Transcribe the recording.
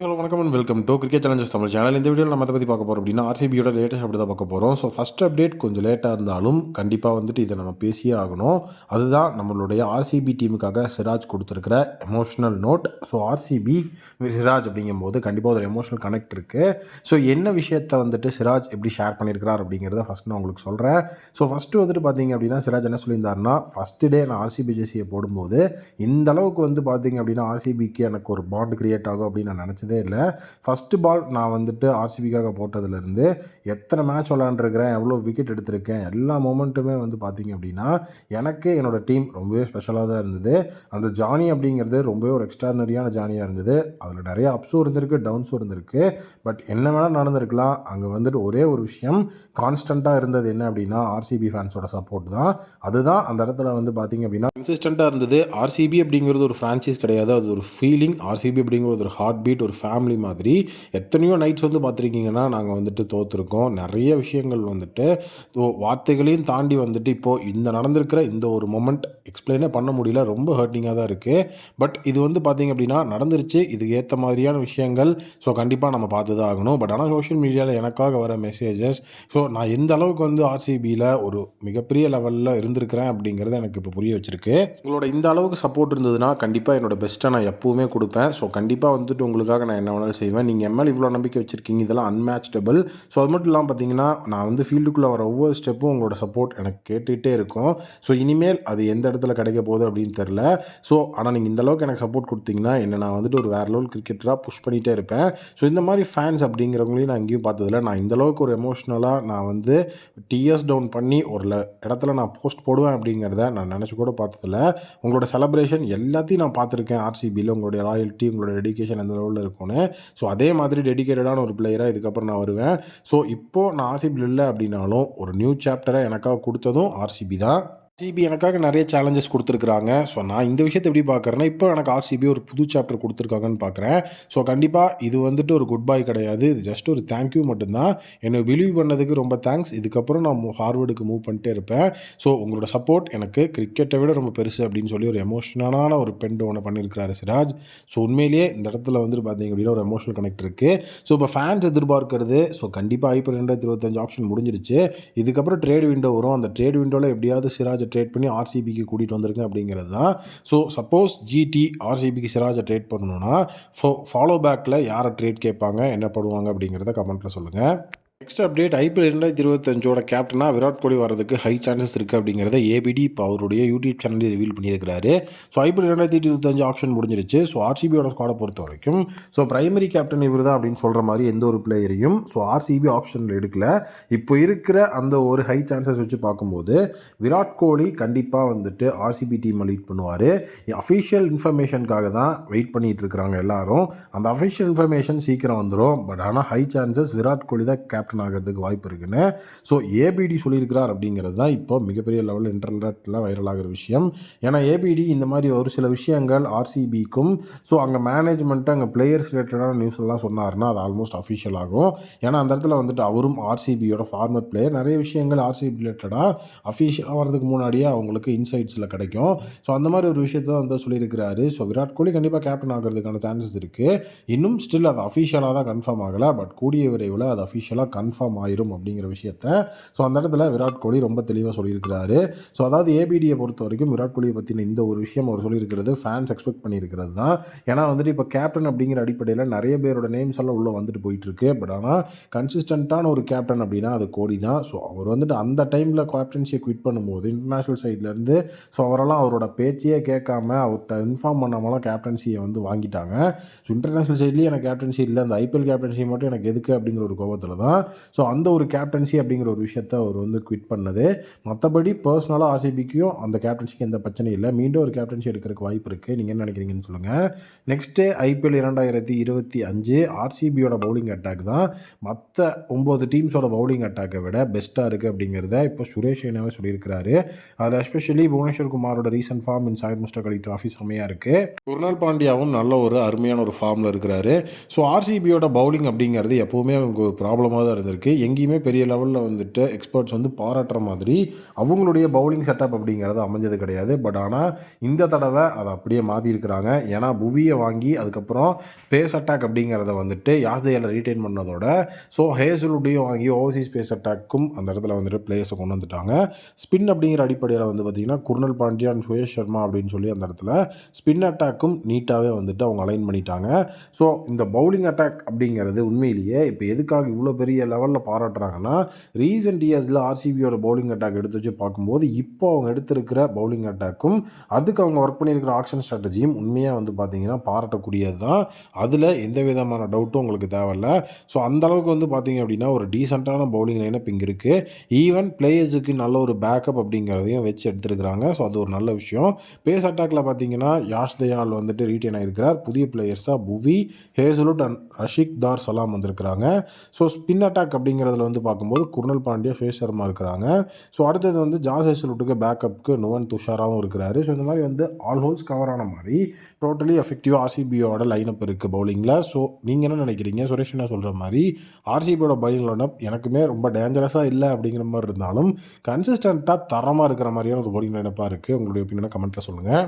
Hello வணக்கம் and welcome to cricket challenges Tamil channel இந்த வீடியோவில் நம்ம அதை பற்றி பார்க்க போகிறோம் அப்படின்னா ஆர்சிபியோட லேட்டஸ்ட் அப்டேட் தான் பார்க்க போகிறோம் ஸோ ஃபஸ்ட் அப்டேட் கொஞ்சம் லேட்டாக இருந்தாலும் கண்டிப்பாக வந்துட்டு இதை நம்ம பேசியே ஆகணும். அதுதான் நம்மளுடைய ஆர்சிபி டீமுக்காக சிராஜ் கொடுத்துருக்கிற emotional note so RCB Siraj அப்படிங்கும்போது கண்டிப்பாக ஒரு எமோஷனல் கனெக்ட் இருக்குது ஸோ என்ன விஷயத்தை வந்துட்டு சிராஜ் எப்படி ஷேர் பண்ணியிருக்கிறார் அப்படிங்கிறத ஃபஸ்ட் நான் உங்களுக்கு சொல்கிறேன் ஸோ ஃபஸ்ட்டு வந்துட்டு பார்த்தீங்க அப்படின்னா சிராஜ் என்ன சொல்லியிருந்தாருன்னா ஃபஸ்ட்டு டே நான் ஆர்சிபி ஜெர்சியை போடும்போது இந்த அளவுக்கு வந்து பார்த்தீங்க அப்படின்னா ஆர்சிபிக்கு எனக்கு ஒரு பாண்ட் கிரியேட் ஆகும் அப்படின்னு நான் நினச்சேன் நினச்சதே இல்லை. ஃபஸ்ட்டு பால் நான் வந்துட்டு ஆர்சிபிக்காக போட்டதுலேருந்து எத்தனை மேட்ச் விளாண்டுருக்கிறேன் எவ்வளோ விக்கெட் எடுத்திருக்கேன் எல்லா மூமெண்ட்டுமே வந்து பார்த்திங்க அப்படின்னா எனக்கு என்னோடய டீம் ரொம்பவே ஸ்பெஷலாக தான் இருந்தது. அந்த ஜானி அப்படிங்கிறது ரொம்பவே ஒரு எக்ஸ்ட்ரானரியான ஜானியாக இருந்தது. அதில் நிறைய அப்ஸும் இருந்திருக்கு டவுன்ஸும் இருந்திருக்கு. பட் என்ன வேணால் நடந்திருக்கலாம். அங்கே வந்துட்டு ஒரே ஒரு விஷயம் கான்ஸ்டண்ட்டாக இருந்தது என்ன அப்படின்னா ஆர்சிபி ஃபேன்ஸோட சப்போர்ட் தான். அதுதான் அந்த இடத்துல வந்து பார்த்தீங்க அப்படின்னா கன்சிஸ்டண்ட்டாக இருந்தது. ஆர்சிபி அப்படிங்கிறது ஒரு ஃப்ரான்ச்சைஸ் கிடையாது. அது ஒரு ஃபீலிங் ஆர்சிபி அப்படிங்கிறது ஒரு ஹார்ட் பீட் ஒரு ஃபேமிலி மாதிரி எத்தனையோ நைட்ஸ் வந்து பார்த்துருக்கீங்கன்னா நாங்கள் வந்துட்டு தோற்றுருக்கோம் நிறைய விஷயங்கள் வந்துட்டு வார்த்தைகளையும் தாண்டி வந்துட்டு இப்போது இந்த நடந்திருக்கிற இந்த ஒரு மொமெண்ட் எக்ஸ்பிளைனே பண்ண முடியல. ரொம்ப ஹர்ட்டிங்காக தான் இருக்குது பட் இது வந்து பார்த்தீங்க அப்படின்னா நடந்துருச்சு. இதுக்கு ஏற்ற மாதிரியான விஷயங்கள் ஸோ கண்டிப்பாக நம்ம பார்த்து தான் ஆகணும். பட் ஆனால் சோஷியல் மீடியாவில் எனக்காக வர மெசேஜஸ் ஸோ நான் எந்த அளவுக்கு வந்து ஆர்சிபியில் ஒரு மிகப்பெரிய லெவலில் இருந்திருக்கிறேன் அப்படிங்கிறத எனக்கு இப்போ புரிய வச்சிருக்கு. உங்களோட இந்த அளவுக்கு சப்போர்ட் இருந்ததுன்னா கண்டிப்பாக என்னோட பெஸ்ட்டை நான் எப்போவுமே கொடுப்பேன். ஸோ கண்டிப்பாக வந்துட்டு உங்களுக்காக நான் என்ன வேணாலும் செய்வேன். நீங்கள் எம்எல் இவ்வளோ நம்பிக்கை வச்சுருக்கீங்க. இதெல்லாம் அன்மேட்சபிள் ஸோ அது மட்டும் இல்லாமல் பார்த்தீங்கன்னா நான் வந்து ஃபீல்டுக்குள்ளே வர ஒவ்வொரு ஸ்டெப்பும் உங்களோட சப்போர்ட் எனக்கு கேட்டுகிட்டே இருக்கும். ஸோ இனிமேல் அது எந்த இடத்துல கிடைக்க போகுது அப்படின்னு தெரில ஸோ ஆனால் நீங்கள் இந்தளவுக்கு எனக்கு சப்போர்ட் கொடுத்தீங்கன்னா என்ன நான் வந்துட்டு ஒரு வேறு லெவல் கிரிக்கெட்டராக புஷ் பண்ணிகிட்டே இருப்பேன். ஸோ இந்த மாதிரி ஃபேன்ஸ் அப்படிங்கிறவங்களையும் நான் எங்கேயும் பார்த்ததில்ல. நான் இந்த அளவுக்கு ஒரு எமோஷ்னலாக நான் வந்து டிஎஸ் டவுன் பண்ணி ஒரு இடத்துல நான் போஸ்ட் போடுவேன் அப்படிங்கிறத நான் நினச்சி கூட பார்த்ததில்ல. உங்களோட செலப்ரேஷன் எல்லாத்தையும் நான் பார்த்துருக்கேன். ஆர்சிபியில் உங்களுடைய ராயல்ட்டி உங்களோட டெடிக்கேஷன் எந்த லெவலில் இருக்கும். இருக்கும்னு. ஸோ அதே மாதிரி டெடிக்கேட்டடான ஒரு பிளேயராக இதுக்கப்புறம் நான் வருவேன். ஸோ இப்போது நான் ஆர்சிபியில் இல்லை அப்படின்னாலும் ஒரு நியூ சாப்டரை எனக்காக கொடுத்ததும் ஆர்சிபி தான். ஆர்சிபி எனக்காக நிறைய சேலஞ்சஸ் கொடுத்துருக்குறாங்க. ஸோ நான் இந்த விஷயத்தை எப்படி பார்க்குறேன்னா இப்போ எனக்கு ஆர்சிபி ஒரு புது சாப்டர் கொடுத்துருக்காங்கன்னு பார்க்குறேன். ஸோ கண்டிப்பாக இது வந்துட்டு ஒரு குட் பாய் கிடையாது. இது ஜஸ்ட் ஒரு தேங்க்யூ மட்டும்தான். என்னை பிலீவ் பண்ணதுக்கு ரொம்ப தேங்க்ஸ் இதுக்கப்புறம் நான் ஹார்வர்டுக்கு மூவ் பண்ணிட்டே இருப்பேன். ஸோ உங்களோட சப்போர்ட் எனக்கு கிரிக்கெட்டை விட ரொம்ப பெருசு அப்படின்னு சொல்லி ஒரு எமோஷனலான ஒரு பெண்ட் ஒன்று பண்ணியிருக்கிறாரு சிராஜ். ஸோ உண்மையிலேயே இந்த இடத்துல வந்துட்டு பார்த்தீங்க அப்படின்னா ஒரு எமோஷனல் கனெக்ட் இருக்குது ஸோ இப்போ ஃபேன்ஸ் எதிர்பார்க்கறது ஸோ கண்டிப்பாக ஐபிஎல் ரெண்டாயிரத்தி இருபத்தஞ்சு ஆப்ஷன் முடிஞ்சிருச்சு. இதுக்கப்புறம் ட்ரேட் விண்டோ வரும். அந்த ட்ரேட் விண்டோவில் எப்படியாவது சிராஜ் ட்ரேட் பண்ணி ஆர்சிபிக்கு கூட்டிகிட்டு வந்திருங்க அப்படிங்கிறது தான். ஸோ சப்போஸ் ஜிடி ஆர்சிபிக்கு சிராஜை ட்ரேட் பண்ணணும்னா ஃபோ ஃபாலோ பேக்கில் யாரை ட்ரேட் கேட்பாங்க என்ன பண்ணுவாங்க அப்படிங்கிறத கமெண்ட்டில் சொல்லுங்கள் நெக்ஸ்ட் அப்டேட் ஐபிஎல் ரெண்டாயிரத்தி இருபத்தஞ்சோட கேப்டனாக விராட் கோலி வரதுக்கு ஹை சான்சஸ் இருக்குது அப்படிங்கிறத ஏபிடி இப்போ அவருடைய யூடியூப் சேனலில் ரிவீல் பண்ணியிருக்கிறாரு. ஸோ ஐபிஎல் ரெண்டாயிரத்தி இருபத்தஞ்சு ஆப்ஷன் முடிஞ்சிருச்சு. ஸோ ஆர்சிபியோட ஸ்குவாடை பொறுத்த வரைக்கும் ஸோ பிரைமரி கேப்டன் இவர் தான் அப்படின்னு சொல்கிற மாதிரி எந்த ஒரு பிளேயரையும் ஸோ ஆர்சிபி ஆப்ஷனில் எடுக்கல. இப்போ இருக்கிற அந்த ஒரு ஹை சான்சஸ் வச்சு பார்க்கும்போது விராட் கோலி கண்டிப்பாக வந்துட்டு ஆர்சிபி டீமை லீட் பண்ணுவார். அஃபிஷியல் இன்ஃபர்மேஷனுக்காக தான் வெயிட் பண்ணிட்டு இருக்கிறாங்க எல்லாரும். அந்த அஃபிஷியல் இன்ஃபர்மேஷன் சீக்கிரம் வந்துடும் பட் ஆனால் ஹை சான்சஸ் விராட் கோலி தான் கேப்டன் ஆகிறதுக்கு வாய்ப்பு இருக்குன்னு. ஸோ ஏபிடி சொல்லியிருக்கிறார் அப்படிங்கிறது தான் இப்போ மிகப்பெரிய லெவலில் இன்டர்நெட்டில் வைரல் ஆகிற விஷயம். ஏன்னா ஏபிடி இந்த மாதிரி ஒரு சில விஷயங்கள் ஆர்சிபிக்கும் ஸோ அங்கே மேனேஜ்மெண்ட்டு அங்கே பிளேயர்ஸ் ரிலேட்டடான நியூஸ் எல்லாம் சொன்னார்னா அது ஆல்மோஸ்ட் அஃபிஷியல் ஆகும். ஏன்னா அந்த இடத்துல வந்துட்டு அவரும் ஆர்சிபியோட ஃபார்மர் பிளேயர் நிறைய விஷயங்கள் ஆர்சிபி ரிலேட்டடாக அஃபிஷியலாக வரதுக்கு முன்னாடியே அவங்களுக்கு இன்சைட்ஸில் கிடைக்கும். ஸோ அந்த மாதிரி ஒரு விஷயத்தை தான் வந்து சொல்லியிருக்கிறாரு. ஸோ விராட் கோலி கண்டிப்பாக கேப்டன் ஆகிறதுக்கான சான்சஸ் இருக்குது இன்னும் ஸ்டில் அது அஃபிஷியலாக தான் கன்ஃபார்ம் ஆகலை. பட் கூடிய விரைவில் அது அஃபிஷியலாக கன்ஃபார்ம் ஆயிரும் அப்படிங்கிற விஷயத்த. ஸோ அந்த இடத்துல விராட் கோலி ரொம்ப தெளிவாக சொல்லியிருக்கிறாரு. ஸோ அதாவது ஏபிடியை பொறுத்த வரைக்கும் விராட் கோலியை பற்றின இந்த ஒரு விஷயம் அவர் சொல்லியிருக்கிறது ஃபேன்ஸ் எக்ஸ்பெக்ட் பண்ணியிருக்கிறது தான். ஏன்னா வந்துட்டு இப்போ கேப்டன் அப்படிங்கிற அடிப்படையில் நிறைய பேரோட நேம்ஸ் எல்லாம் உள்ளே வந்துட்டு போயிட்டுருக்கு. பட் ஆனால் கன்சிஸ்டண்ட்டான ஒரு கேப்டன் அப்படின்னா அது கோலி தான். ஸோ அவர் வந்துட்டு அந்த டைமில் கேப்டன்சியை குவிட் பண்ணும்போது இன்டர்நேஷ்னல் சைட்லேருந்து ஸோ அவரெல்லாம் அவரோட பேச்சையே கேட்காம அவர்கிட்ட இன்ஃபார்ம் பண்ணாமலாம் கேப்டன்சியை வந்து வாங்கிட்டாங்க. ஸோ இன்டர்நேஷ்னல் சைட்லேயும் எனக்கு கேப்டன்சி இல்லை. அந்த ஐபிஎல் கேப்டன்சி மட்டும் எனக்கு எதுக்கு அப்படிங்கிற ஒரு கோபத்தில் தான் ஸோ அந்த ஒரு கேப்டன்சி அப்படிங்கிற ஒரு விஷயத்த அவர் வந்து குவிட் பண்ணது. மற்றபடி பர்சனலாக ஆர்சிபிக்கும் அந்த கேப்டன்சிக்கு எந்த பிரச்சனையும் இல்லை. மீண்டும் ஒரு கேப்டன்சி எடுக்கிறதுக்கு வாய்ப்பு இருக்குது நீங்கள் என்ன நினைக்கிறீங்கன்னு சொல்லுங்கள் நெக்ஸ்ட்டு ஐபிஎல் இரண்டாயிரத்தி இருபத்தி அஞ்சு ஆர்சிபியோட பவுலிங் அட்டாக் தான். மற்ற ஒம்பது டீம்ஸோட பவுலிங் அட்டாக்கை விட பெஸ்ட்டாக இருக்குது அப்படிங்கிறத இப்போ சுரேஷ் ரெய்னாவே சொல்லியிருக்கிறாரு. அதில் especially Bhuvneshwar குமாரோட recent form in Syed Mushtaq Ali trophy செம்மையாக இருக்குது குருநாள் பாண்டியாவும் நல்ல ஒரு அருமையான ஒரு ஃபார்மில் இருக்கிறாரு. ஸோ ஆர்சிபியோட பவுலிங் அப்படிங்கிறது எப்போவுமே அவங்க ஒரு ப்ராப்ளமாக தான் தான் இருந்திருக்கு. எங்கேயுமே பெரிய லெவலில் வந்துட்டு எக்ஸ்பர்ட்ஸ் வந்து பாராட்டுற மாதிரி அவங்களுடைய பவுலிங் செட்டப் அப்படிங்கிறது அமைஞ்சது கிடையாது. பட் ஆனால் இந்த தடவை அதை அப்படியே மாற்றிருக்கிறாங்க ஏன்னா புவியை வாங்கி அதுக்கப்புறம் பேஸ் அட்டாக் அப்படிங்கிறத வந்துட்டு யாஸ்தையில் ரீட்டைன் பண்ணதோட ஸோ ஹேசலுடையும் வாங்கி ஓவர்சீஸ் பேஸ் அட்டாக்கும் அந்த இடத்துல வந்துட்டு பிளேயர்ஸை கொண்டு வந்துட்டாங்க. ஸ்பின் அப்படிங்கிற அடிப்படையில் வந்து பார்த்திங்கன்னா குர்னல் பாண்டியா அண்ட் சுயேஷ் சர்மா அப்படின்னு சொல்லி அந்த இடத்துல ஸ்பின் அட்டாக்கும் நீட்டாகவே வந்துட்டு அவங்க அலைன் பண்ணிட்டாங்க. ஸோ இந்த பவுலிங் அட்டாக் அப்படிங்கிறது உண்மையிலேயே இப்போ எதுக்காக இவ்வளோ பெரிய லெவலில் பாராட்டுறாங்கன்னா ரீசெண்ட் இயர்ஸில் ஆர்சிபியோட பவுலிங் அட்டாக் எடுத்து வச்சு பார்க்கும்போது இப்போ அவங்க எடுத்திருக்கிற பவுலிங் அட்டாக்கும் அதுக்கு அவங்க ஒர்க் பண்ணியிருக்கிற ஆக்ஷன் ஸ்ட்ராட்டஜியும் உண்மையாக வந்து பார்த்தீங்கன்னா பாராட்டக்கூடியது தான். அதில் எந்த விதமான டவுட்டும் உங்களுக்கு தேவையில்ல. ஸோ அந்தளவுக்கு வந்து பார்த்தீங்க அப்படின்னா ஒரு டீசெண்டான பவுலிங் லைனப் இங்கே இருக்குது ஈவன் பிளேயர்ஸுக்கு நல்ல ஒரு பேக்கப் அப்படிங்கிறதையும் வச்சு எடுத்துருக்குறாங்க. ஸோ அது ஒரு நல்ல விஷயம். பேஸ் அட்டாக்ல பார்த்தீங்கன்னா யாஷ் தயால் வந்துட்டு ரீட்டைன் ஆகிருக்கிறார் புதிய பிளேயர்ஸாக புவி ஹேசலுட் அண்ட் ரஷிக் தார் சலாம் வந்திருக்கிறாங்க. ஸோ ஸ்பின் அட்டாக் அப்படிங்கிறதுல வந்து பார்க்கும்போது குர்னல் பாண்டியா ஃபேஸ் சர்மா இருக்கிறாங்க. ஸோ அடுத்தது வந்து ஜாஸ் ஹேசலுட்டுக்கு பேக்கப்புக்கு நுவன் துஷாராவும் இருக்கிறாரு. ஸோ இந்த மாதிரி வந்து ஆல் ஹோல்ஸ் கவர் ஆன மாதிரி டோட்டலி எஃபெக்டிவாக ஆர்சிபியோட லைனப் இருக்குது பவுலிங்கில் ஸோ நீங்கள் என்ன நினைக்கிறீங்க? சுரேஷ் என்ன சொல்கிற மாதிரி ஆர்சிபியோட பவுலிங் லைனப் எனக்குமே ரொம்ப டேஞ்சரஸாக இல்லை அப்படிங்கிற மாதிரி இருந்தாலும் கன்சிஸ்டண்ட்டாக தரமாக இருக்கிற மாதிரியான ஒரு பவுலிங் லைனப்பாக இருக்குது உங்களுடைய ஒப்பீனியனை கமெண்ட்டில் சொல்லுங்கள்